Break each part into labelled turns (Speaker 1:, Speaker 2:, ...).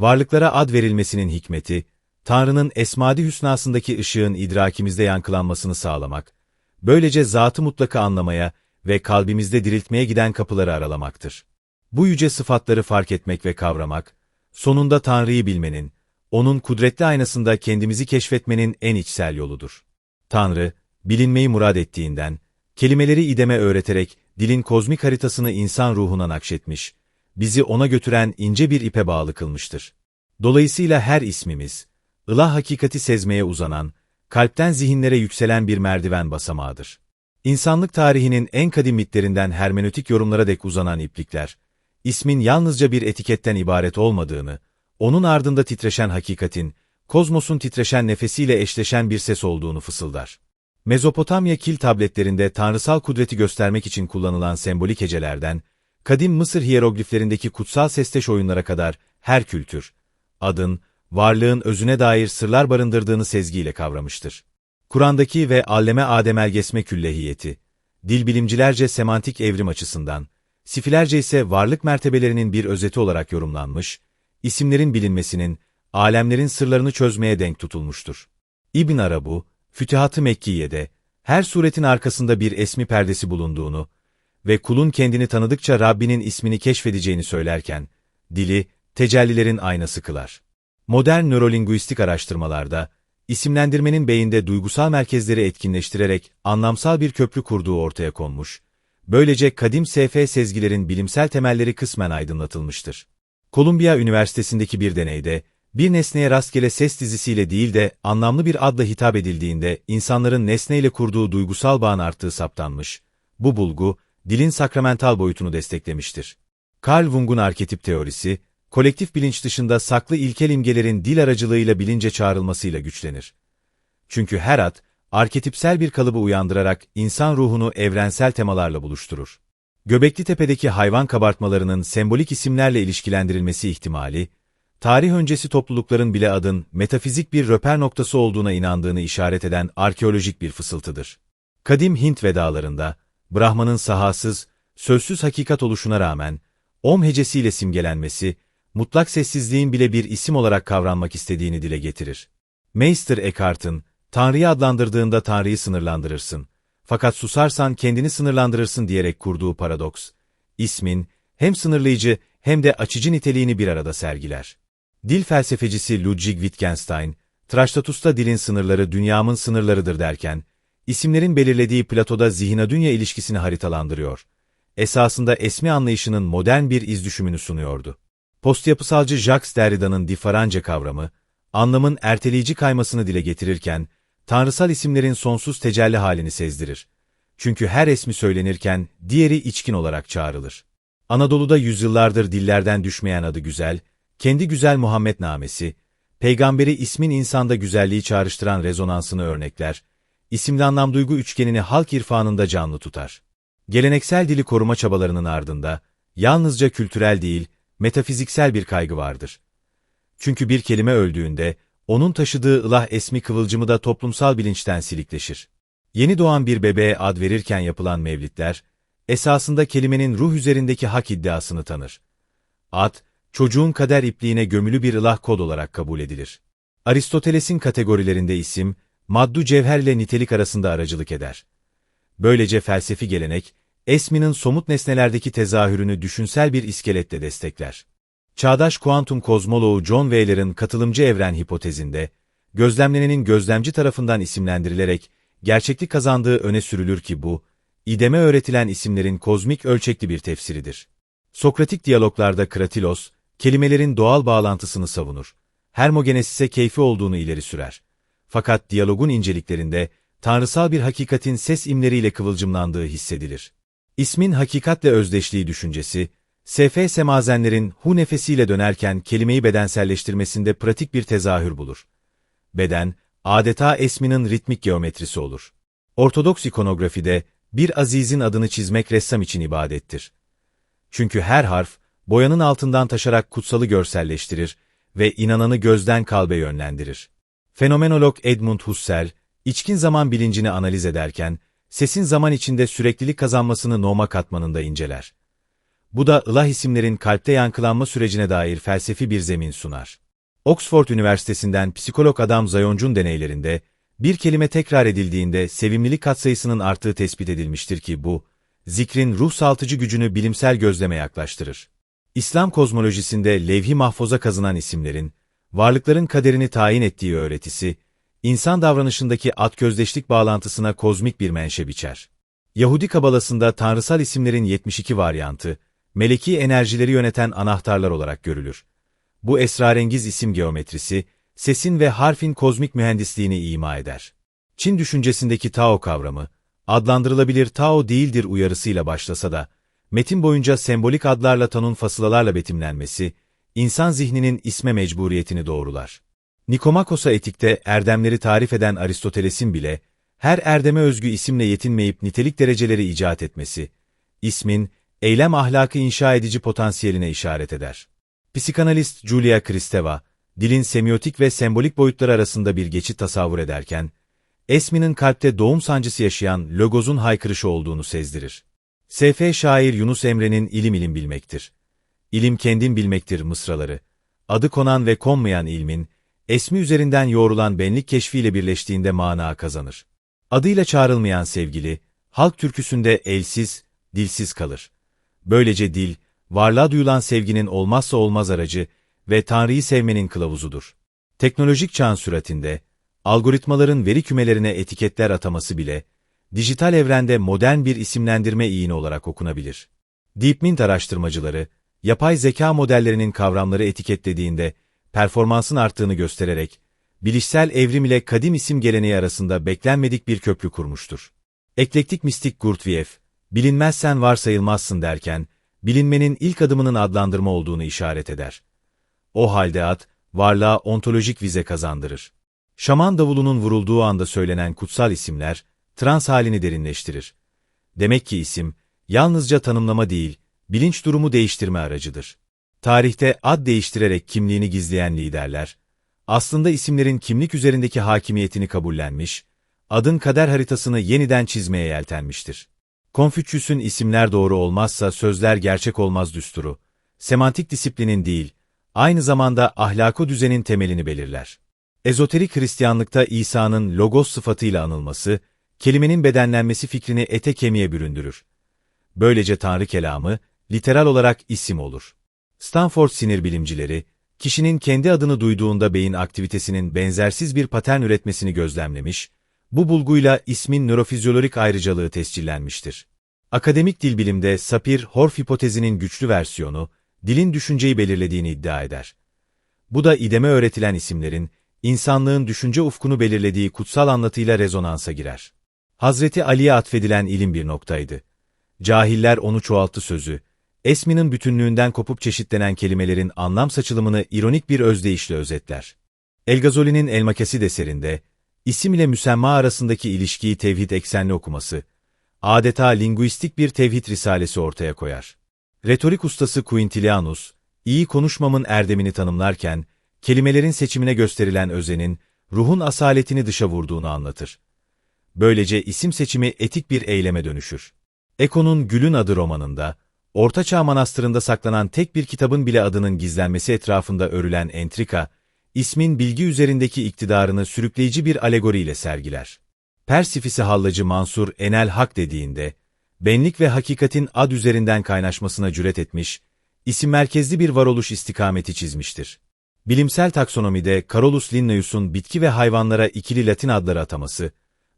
Speaker 1: varlıklara ad verilmesinin hikmeti, Tanrı'nın esmadi hüsnasındaki ışığın idrakimizde yankılanmasını sağlamak, böylece zatı mutlaka anlamaya ve kalbimizde diriltmeye giden kapıları aralamaktır. Bu yüce sıfatları fark etmek ve kavramak, sonunda Tanrı'yı bilmenin, onun kudretli aynasında kendimizi keşfetmenin en içsel yoludur. Tanrı, bilinmeyi murad ettiğinden, kelimeleri ideme öğreterek dilin kozmik haritasını insan ruhuna nakşetmiş, bizi ona götüren ince bir ipe bağlı kılmıştır. Dolayısıyla her ismimiz, ılah hakikati sezmeye uzanan, kalpten zihinlere yükselen bir merdiven basamağıdır. İnsanlık tarihinin en kadim mitlerinden hermenötik yorumlara dek uzanan iplikler, ismin yalnızca bir etiketten ibaret olmadığını, onun ardında titreşen hakikatin, kozmosun titreşen nefesiyle eşleşen bir ses olduğunu fısıldar. Mezopotamya kil tabletlerinde tanrısal kudreti göstermek için kullanılan sembolik hecelerden, kadim Mısır hierogliflerindeki kutsal sesteş oyunlara kadar her kültür, adın, varlığın özüne dair sırlar barındırdığını sezgiyle kavramıştır. Kur'an'daki ve alleme Ademel Gesme küllehiyeti, dil bilimcilerce semantik evrim açısından, sifilerce ise varlık mertebelerinin bir özeti olarak yorumlanmış, isimlerin bilinmesinin, alemlerin sırlarını çözmeye denk tutulmuştur. İbn Arabu, Fütühat-ı Mekkiye'de, her suretin arkasında bir esmi perdesi bulunduğunu ve kulun kendini tanıdıkça Rabbinin ismini keşfedeceğini söylerken, dili, tecellilerin aynası kılar. Modern nörolinguistik araştırmalarda, isimlendirmenin beyinde duygusal merkezleri etkinleştirerek anlamsal bir köprü kurduğu ortaya konmuş, böylece kadim SF sezgilerin bilimsel temelleri kısmen aydınlatılmıştır. Columbia Üniversitesi'ndeki bir deneyde, bir nesneye rastgele ses dizisiyle değil de anlamlı bir adla hitap edildiğinde insanların nesneyle kurduğu duygusal bağın arttığı saptanmış. Bu bulgu, dilin sakramental boyutunu desteklemiştir. Carl Jung'un arketip teorisi, kolektif bilinç dışında saklı ilkel imgelerin dil aracılığıyla bilince çağrılmasıyla güçlenir. Çünkü her ad, arketipsel bir kalıbı uyandırarak insan ruhunu evrensel temalarla buluşturur. Göbekli Tepe'deki hayvan kabartmalarının sembolik isimlerle ilişkilendirilmesi ihtimali, tarih öncesi toplulukların bile adın metafizik bir röper noktası olduğuna inandığını işaret eden arkeolojik bir fısıltıdır. Kadim Hint vedalarında, Brahman'ın sahasız, sözsüz hakikat oluşuna rağmen, Om hecesiyle simgelenmesi, mutlak sessizliğin bile bir isim olarak kavranmak istediğini dile getirir. Meister Eckhart'ın, Tanrı'yı adlandırdığında Tanrı'yı sınırlandırırsın, fakat susarsan kendini sınırlandırırsın diyerek kurduğu paradoks, ismin hem sınırlayıcı hem de açıcı niteliğini bir arada sergiler. Dil felsefecisi Ludwig Wittgenstein, Traştatus'ta dilin sınırları dünyamın sınırlarıdır derken, isimlerin belirlediği platoda zihina-dünya ilişkisini haritalandırıyor. Esasında esmi anlayışının modern bir izdüşümünü sunuyordu. Postyapısalcı Jacques Derrida'nın diferance kavramı, anlamın erteleyici kaymasını dile getirirken, tanrısal isimlerin sonsuz tecelli halini sezdirir. Çünkü her esmi söylenirken diğeri içkin olarak çağrılır. Anadolu'da yüzyıllardır dillerden düşmeyen adı güzel, kendi güzel Muhammed namesi, peygamberi ismin insanda güzelliği çağrıştıran rezonansını örnekler, isimli anlam duygu üçgenini halk irfanında canlı tutar. Geleneksel dili koruma çabalarının ardında, yalnızca kültürel değil, metafiziksel bir kaygı vardır. Çünkü bir kelime öldüğünde, onun taşıdığı ılah esmi kıvılcımı da toplumsal bilinçten silikleşir. Yeni doğan bir bebeğe ad verirken yapılan mevlitler, esasında kelimenin ruh üzerindeki hak iddiasını tanır. Ad, çocuğun kader ipliğine gömülü bir ilah kod olarak kabul edilir. Aristoteles'in kategorilerinde isim, maddu cevherle nitelik arasında aracılık eder. Böylece felsefi gelenek, esminin somut nesnelerdeki tezahürünü düşünsel bir iskeletle destekler. Çağdaş kuantum kozmoloğu John Wheeler'ın katılımcı evren hipotezinde, gözlemlenenin gözlemci tarafından isimlendirilerek gerçeklik kazandığı öne sürülür ki bu, ideme öğretilen isimlerin kozmik ölçekli bir tefsiridir. Sokratik diyaloglarda Kratilos, kelimelerin doğal bağlantısını savunur. Hermogenesis'e keyfi olduğunu ileri sürer. Fakat diyalogun inceliklerinde, tanrısal bir hakikatin ses imleriyle kıvılcımlandığı hissedilir. İsmin hakikatle özdeşliği düşüncesi, SF semazenlerin hu nefesiyle dönerken kelimeyi bedenselleştirmesinde pratik bir tezahür bulur. Beden, adeta esminin ritmik geometrisi olur. Ortodoks ikonografide, bir azizin adını çizmek ressam için ibadettir. Çünkü her harf, boyanın altından taşarak kutsalı görselleştirir ve inananı gözden kalbe yönlendirir. Fenomenolog Edmund Husserl, içkin zaman bilincini analiz ederken, sesin zaman içinde süreklilik kazanmasını noma katmanında inceler. Bu da ilah isimlerin kalpte yankılanma sürecine dair felsefi bir zemin sunar. Oxford Üniversitesi'nden psikolog Adam Zayonc'un deneylerinde, bir kelime tekrar edildiğinde sevimlilik katsayısının arttığı tespit edilmiştir ki bu, zikrin ruh saltıcı gücünü bilimsel gözleme yaklaştırır. İslam kozmolojisinde levh-i mahfuza kazınan isimlerin, varlıkların kaderini tayin ettiği öğretisi, insan davranışındaki atgözdeşlik bağlantısına kozmik bir menşe biçer. Yahudi kabalasında tanrısal isimlerin 72 varyantı, meleki enerjileri yöneten anahtarlar olarak görülür. Bu esrarengiz isim geometrisi, sesin ve harfin kozmik mühendisliğini ima eder. Çin düşüncesindeki Tao kavramı, adlandırılabilir Tao değildir uyarısıyla başlasa da, metin boyunca sembolik adlarla tanun fasılalarla betimlenmesi, insan zihninin isme mecburiyetini doğrular. Nikomakos'a etikte erdemleri tarif eden Aristoteles'in bile, her erdeme özgü isimle yetinmeyip nitelik dereceleri icat etmesi, ismin, eylem ahlakı inşa edici potansiyeline işaret eder. Psikanalist Julia Kristeva, dilin semiotik ve sembolik boyutları arasında bir geçit tasavvur ederken, Esmi'nin kalpte doğum sancısı yaşayan Logos'un haykırışı olduğunu sezdirir. SF şair Yunus Emre'nin ilim ilim bilmektir. İlim kendin bilmektir mısraları. Adı konan ve konmayan ilmin, esmi üzerinden yoğrulan benlik keşfiyle birleştiğinde mana kazanır. Adıyla çağrılmayan sevgili, halk türküsünde elsiz, dilsiz kalır. Böylece dil, varlığa duyulan sevginin olmazsa olmaz aracı ve Tanrı'yı sevmenin kılavuzudur. Teknolojik çağın süratinde, algoritmaların veri kümelerine etiketler ataması bile, dijital evrende modern bir isimlendirme iğne olarak okunabilir. DeepMind araştırmacıları, yapay zeka modellerinin kavramları etiketlediğinde, performansın arttığını göstererek, bilişsel evrim ile kadim isim geleneği arasında beklenmedik bir köprü kurmuştur. Eklektik mistik Gurdjieff, bilinmezsen varsayılmazsın derken, bilinmenin ilk adımının adlandırma olduğunu işaret eder. O halde ad, varlığa ontolojik vize kazandırır. Şaman davulunun vurulduğu anda söylenen kutsal isimler, trans halini derinleştirir. Demek ki isim, yalnızca tanımlama değil, bilinç durumu değiştirme aracıdır. Tarihte ad değiştirerek kimliğini gizleyen liderler, aslında isimlerin kimlik üzerindeki hakimiyetini kabullenmiş, adın kader haritasını yeniden çizmeye yeltenmiştir. Konfüçyüs'ün isimler doğru olmazsa sözler gerçek olmaz düsturu, semantik disiplinin değil, aynı zamanda ahlako düzenin temelini belirler. Ezoterik Hristiyanlıkta İsa'nın logos sıfatıyla anılması, kelimenin bedenlenmesi fikrini ete kemiğe büründürür. Böylece Tanrı kelamı, literal olarak isim olur. Stanford sinir bilimcileri, kişinin kendi adını duyduğunda beyin aktivitesinin benzersiz bir patern üretmesini gözlemlemiş, bu bulguyla ismin nörofizyolojik ayrıcalığı tescillenmiştir. Akademik dil bilimde Sapir-Horf hipotezinin güçlü versiyonu, dilin düşünceyi belirlediğini iddia eder. Bu da ideme öğretilen isimlerin, insanlığın düşünce ufkunu belirlediği kutsal anlatıyla rezonansa girer. Hazreti Ali'ye atfedilen ilim bir noktaydı. Cahiller onu çoğalttı sözü, Esmi'nin bütünlüğünden kopup çeşitlenen kelimelerin anlam saçılımını ironik bir özdeyişle özetler. El Gazoli'nin Elmakesi deserinde, isim ile müsemma arasındaki ilişkiyi tevhid eksenli okuması, adeta linguistik bir tevhid risalesi ortaya koyar. Retorik ustası Quintilianus, iyi konuşmamın erdemini tanımlarken, kelimelerin seçimine gösterilen özenin, ruhun asaletini dışa vurduğunu anlatır. Böylece isim seçimi etik bir eyleme dönüşür. Eko'nun Gül'ün adı romanında, Ortaçağ Manastırı'nda saklanan tek bir kitabın bile adının gizlenmesi etrafında örülen entrika, ismin bilgi üzerindeki iktidarını sürükleyici bir alegoriyle sergiler. Persifisi hallacı Mansur Enel Hak dediğinde, benlik ve hakikatin ad üzerinden kaynaşmasına cüret etmiş, isim merkezli bir varoluş istikameti çizmiştir. Bilimsel taksonomide Carolus Linnaeus'un bitki ve hayvanlara ikili Latin adları ataması,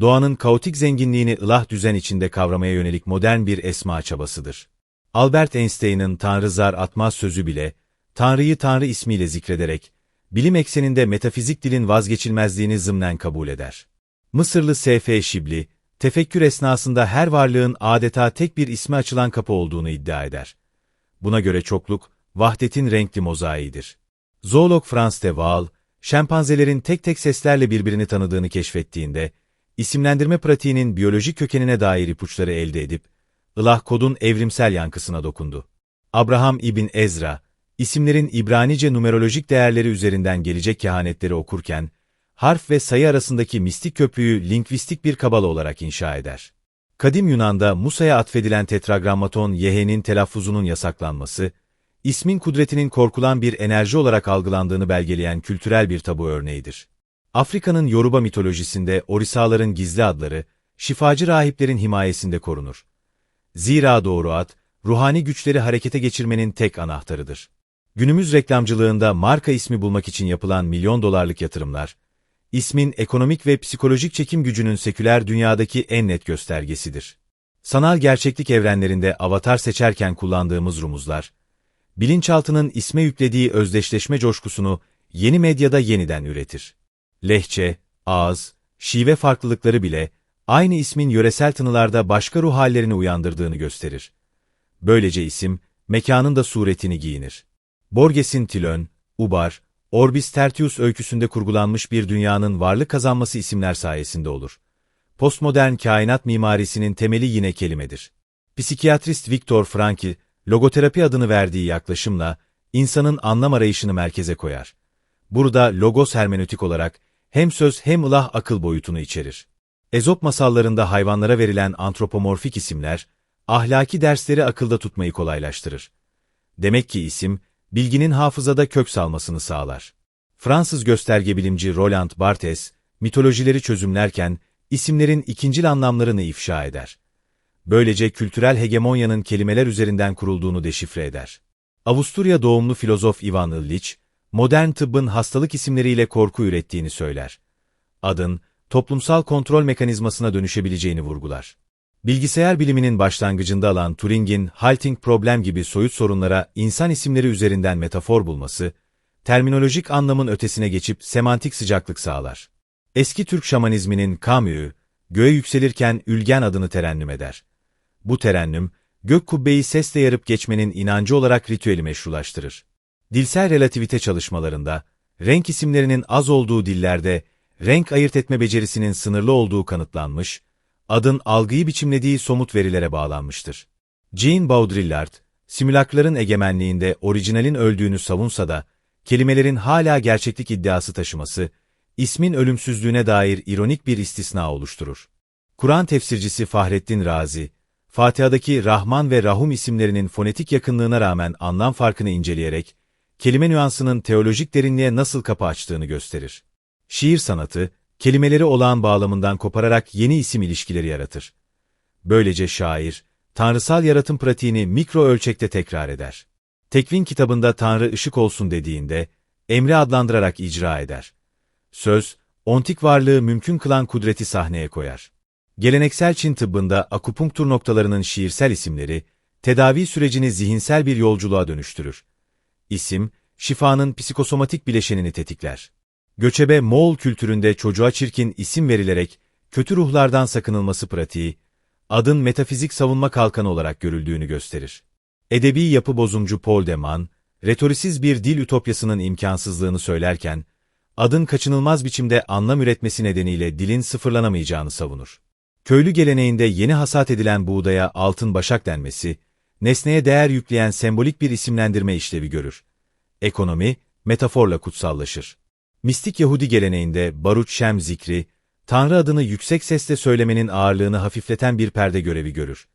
Speaker 1: doğanın kaotik zenginliğini ılah düzen içinde kavramaya yönelik modern bir esma çabasıdır. Albert Einstein'ın Tanrı zar atmaz sözü bile, Tanrı'yı Tanrı ismiyle zikrederek, bilim ekseninde metafizik dilin vazgeçilmezliğini zımnen kabul eder. Mısırlı S.F. Şibli, tefekkür esnasında her varlığın adeta tek bir ismi açılan kapı olduğunu iddia eder. Buna göre çokluk, vahdetin renkli mozaiğidir. Zoolog Frans de Waal, şempanzelerin tek tek seslerle birbirini tanıdığını keşfettiğinde, isimlendirme pratiğinin biyolojik kökenine dair ipuçları elde edip, ılah kodun evrimsel yankısına dokundu. Abraham İbn Ezra, isimlerin İbranice numerolojik değerleri üzerinden gelecek kehanetleri okurken, harf ve sayı arasındaki mistik köprüyü lingvistik bir kabala olarak inşa eder. Kadim Yunan'da Musa'ya atfedilen tetragrammaton Yehe'nin telaffuzunun yasaklanması, ismin kudretinin korkulan bir enerji olarak algılandığını belgeleyen kültürel bir tabu örneğidir. Afrika'nın Yoruba mitolojisinde orisaların gizli adları, şifacı rahiplerin himayesinde korunur. Zira doğru ad, ruhani güçleri harekete geçirmenin tek anahtarıdır. Günümüz reklamcılığında marka ismi bulmak için yapılan milyon dolarlık yatırımlar, ismin ekonomik ve psikolojik çekim gücünün seküler dünyadaki en net göstergesidir. Sanal gerçeklik evrenlerinde avatar seçerken kullandığımız rumuzlar, bilinçaltının isme yüklediği özdeşleşme coşkusunu yeni medyada yeniden üretir. Lehçe, ağız, şive farklılıkları bile aynı ismin yöresel tınılarda başka ruh hallerini uyandırdığını gösterir. Böylece isim, mekanın da suretini giyinir. Borges'in Tilön, Ubar, Orbis Tertius öyküsünde kurgulanmış bir dünyanın varlık kazanması isimler sayesinde olur. Postmodern kainat mimarisinin temeli yine kelimedir. Psikiyatrist Viktor Frankl, logoterapi adını verdiği yaklaşımla, insanın anlam arayışını merkeze koyar. Burada logos hermenötik olarak, hem söz hem ilah akıl boyutunu içerir. Ezop masallarında hayvanlara verilen antropomorfik isimler, ahlaki dersleri akılda tutmayı kolaylaştırır. Demek ki isim, bilginin hafızada kök salmasını sağlar. Fransız gösterge bilimci Roland Barthes, mitolojileri çözümlerken, isimlerin ikincil anlamlarını ifşa eder. Böylece kültürel hegemonyanın kelimeler üzerinden kurulduğunu deşifre eder. Avusturya doğumlu filozof Ivan Illich, modern tıbbın hastalık isimleriyle korku ürettiğini söyler. Adın, toplumsal kontrol mekanizmasına dönüşebileceğini vurgular. Bilgisayar biliminin başlangıcında alan Turing'in halting problem gibi soyut sorunlara insan isimleri üzerinden metafor bulması, terminolojik anlamın ötesine geçip semantik sıcaklık sağlar. Eski Türk şamanizminin Kamü'yü, göğe yükselirken Ülgen adını terennüm eder. Bu terennüm, gök kubbeyi sesle yarıp geçmenin inancı olarak ritüeli meşrulaştırır. Dilsel relativite çalışmalarında, renk isimlerinin az olduğu dillerde, renk ayırt etme becerisinin sınırlı olduğu kanıtlanmış, adın algıyı biçimlediği somut verilere bağlanmıştır. Jean Baudrillard, simülakların egemenliğinde orijinalin öldüğünü savunsa da, kelimelerin hala gerçeklik iddiası taşıması, ismin ölümsüzlüğüne dair ironik bir istisna oluşturur. Kur'an tefsircisi Fahrettin Razi, Fatiha'daki Rahman ve Rahum isimlerinin fonetik yakınlığına rağmen anlam farkını inceleyerek, kelime nüansının teolojik derinliğe nasıl kapı açtığını gösterir. Şiir sanatı, kelimeleri olağan bağlamından kopararak yeni isim ilişkileri yaratır. Böylece şair, tanrısal yaratım pratiğini mikro ölçekte tekrar eder. Tekvin kitabında Tanrı ışık olsun dediğinde, emri adlandırarak icra eder. Söz, ontik varlığı mümkün kılan kudreti sahneye koyar. Geleneksel Çin tıbbında akupunktur noktalarının şiirsel isimleri, tedavi sürecini zihinsel bir yolculuğa dönüştürür. İsim, şifanın psikosomatik bileşenini tetikler. Göçebe Moğol kültüründe çocuğa çirkin isim verilerek kötü ruhlardan sakınılması pratiği, adın metafizik savunma kalkanı olarak görüldüğünü gösterir. Edebi yapı bozumcu Paul de Man, retorisiz bir dil ütopyasının imkansızlığını söylerken, adın kaçınılmaz biçimde anlam üretmesi nedeniyle dilin sıfırlanamayacağını savunur. Köylü geleneğinde yeni hasat edilen buğdaya altın başak denmesi, nesneye değer yükleyen sembolik bir isimlendirme işlevi görür. Ekonomi, metaforla kutsallaşır. Mistik Yahudi geleneğinde Baruch Shem zikri, Tanrı adını yüksek sesle söylemenin ağırlığını hafifleten bir perde görevi görür.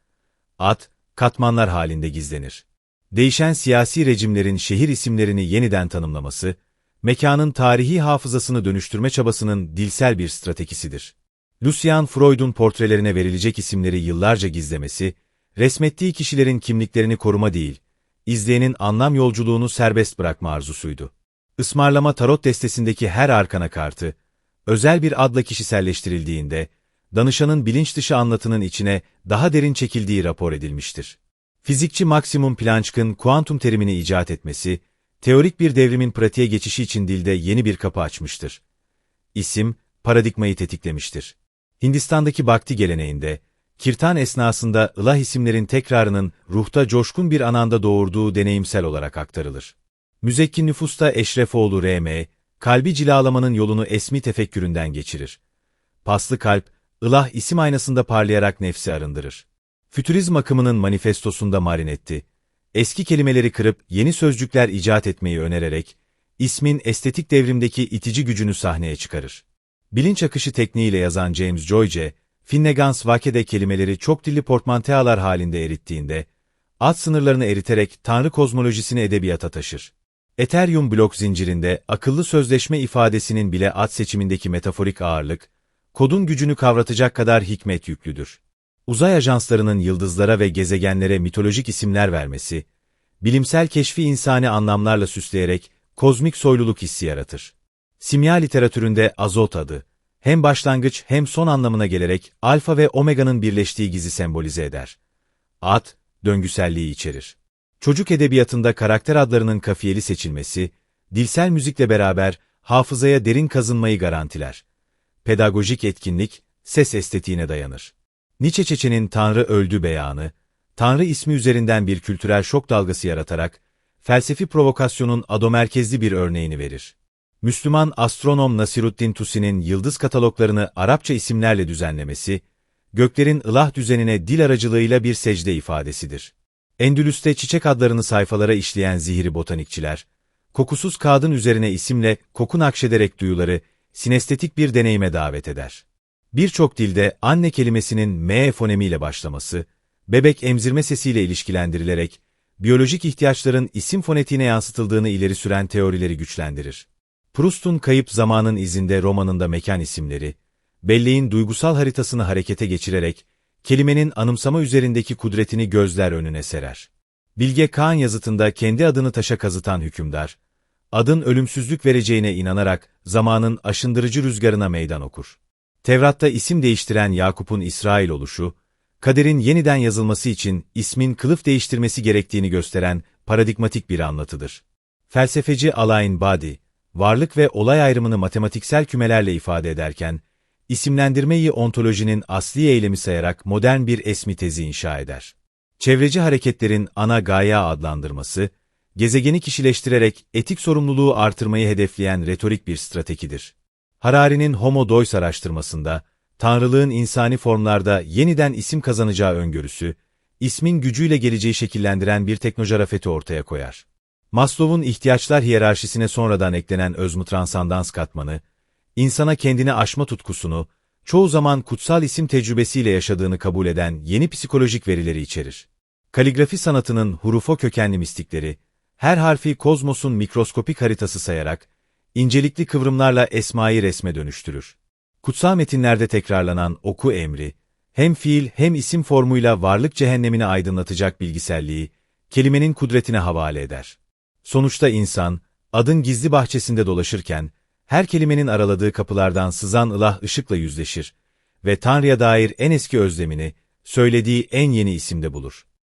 Speaker 1: Ad, katmanlar halinde gizlenir. Değişen siyasi rejimlerin şehir isimlerini yeniden tanımlaması, mekanın tarihi hafızasını dönüştürme çabasının dilsel bir stratejisidir. Lucian Freud'un portrelerine verilecek isimleri yıllarca gizlemesi, resmettiği kişilerin kimliklerini koruma değil, izleyenin anlam yolculuğunu serbest bırakma arzusuydu. Ismarlama tarot destesindeki her arkana kartı, özel bir adla kişiselleştirildiğinde, danışanın bilinç dışı anlatının içine daha derin çekildiği rapor edilmiştir. Fizikçi Maximum Planck'ın kuantum terimini icat etmesi, teorik bir devrimin pratiğe geçişi için dilde yeni bir kapı açmıştır. İsim, paradigmayı tetiklemiştir. Hindistan'daki Bakti geleneğinde, kirtan esnasında ilah isimlerin tekrarının ruhta coşkun bir ananda doğurduğu deneyimsel olarak aktarılır. Müzekkin nüfusta Eşrefoğlu R.M., kalbi cilalamanın yolunu esmi tefekküründen geçirir. Paslı kalp, ilah isim aynasında parlayarak nefsi arındırır. Fütürizm akımının manifestosunda Marinetti, eski kelimeleri kırıp yeni sözcükler icat etmeyi önererek, ismin estetik devrimdeki itici gücünü sahneye çıkarır. Bilinç akışı tekniğiyle yazan James Joyce, Finnegans Vake'de kelimeleri çok dilli portmantealar halinde erittiğinde, ad sınırlarını eriterek Tanrı kozmolojisini edebiyata taşır. Ethereum blok zincirinde akıllı sözleşme ifadesinin bile ad seçimindeki metaforik ağırlık, kodun gücünü kavratacak kadar hikmet yüklüdür. Uzay ajanslarının yıldızlara ve gezegenlere mitolojik isimler vermesi, bilimsel keşfi insani anlamlarla süsleyerek kozmik soyluluk hissi yaratır. Simya literatüründe azot adı, hem başlangıç hem son anlamına gelerek alfa ve omega'nın birleştiği gizi sembolize eder. Ad, döngüselliği içerir. Çocuk edebiyatında karakter adlarının kafiyeli seçilmesi, dilsel müzikle beraber hafızaya derin kazınmayı garantiler. Pedagojik etkinlik, ses estetiğine dayanır. Nietzsche Çeçen'in Tanrı öldü beyanı, Tanrı ismi üzerinden bir kültürel şok dalgası yaratarak, felsefi provokasyonun adomerkezli bir örneğini verir. Müslüman astronom Nasiruddin Tusi'nin yıldız kataloglarını Arapça isimlerle düzenlemesi, göklerin ılah düzenine dil aracılığıyla bir secde ifadesidir. Endülüs'te çiçek adlarını sayfalara işleyen zihiri botanikçiler, kokusuz kağıdın üzerine isimle koku nakşederek duyuları, sinestetik bir deneyime davet eder. Birçok dilde anne kelimesinin M fonemiyle başlaması, bebek emzirme sesiyle ilişkilendirilerek, biyolojik ihtiyaçların isim fonetiğine yansıtıldığını ileri süren teorileri güçlendirir. Proust'un Kayıp Zamanın izinde romanında mekan isimleri, belleğin duygusal haritasını harekete geçirerek, kelimenin anımsama üzerindeki kudretini gözler önüne serer. Bilge Kağan yazıtında kendi adını taşa kazıtan hükümdar, adın ölümsüzlük vereceğine inanarak zamanın aşındırıcı rüzgarına meydan okur. Tevrat'ta isim değiştiren Yakup'un İsrail oluşu, kaderin yeniden yazılması için ismin kılıf değiştirmesi gerektiğini gösteren paradigmatik bir anlatıdır. Felsefeci Alain Badi, varlık ve olay ayrımını matematiksel kümelerle ifade ederken, isimlendirmeyi ontolojinin asli eylemi sayarak modern bir esmi tezi inşa eder. Çevreci hareketlerin ana gaye adlandırması, gezegeni kişileştirerek etik sorumluluğu artırmayı hedefleyen retorik bir stratejidir. Harari'nin Homo Deus araştırmasında, Tanrılığın insani formlarda yeniden isim kazanacağı öngörüsü, ismin gücüyle geleceği şekillendiren bir teknojarafeti ortaya koyar. Maslow'un ihtiyaçlar hiyerarşisine sonradan eklenen özmü-transandans katmanı, insana kendini aşma tutkusunu, çoğu zaman kutsal isim tecrübesiyle yaşadığını kabul eden yeni psikolojik verileri içerir. Kaligrafi sanatının hurufo kökenli mistikleri, her harfi kozmosun mikroskopik haritası sayarak, incelikli kıvrımlarla esmayı resme dönüştürür. Kutsal metinlerde tekrarlanan oku emri, hem fiil hem isim formuyla varlık cehennemini aydınlatacak bilgiselliği, kelimenin kudretine havale eder. Sonuçta insan, adın gizli bahçesinde dolaşırken, her kelimenin araladığı kapılardan sızan ılah ışıkla yüzleşir ve Tanrı'ya dair en eski özlemini, söylediği en yeni isimde bulur.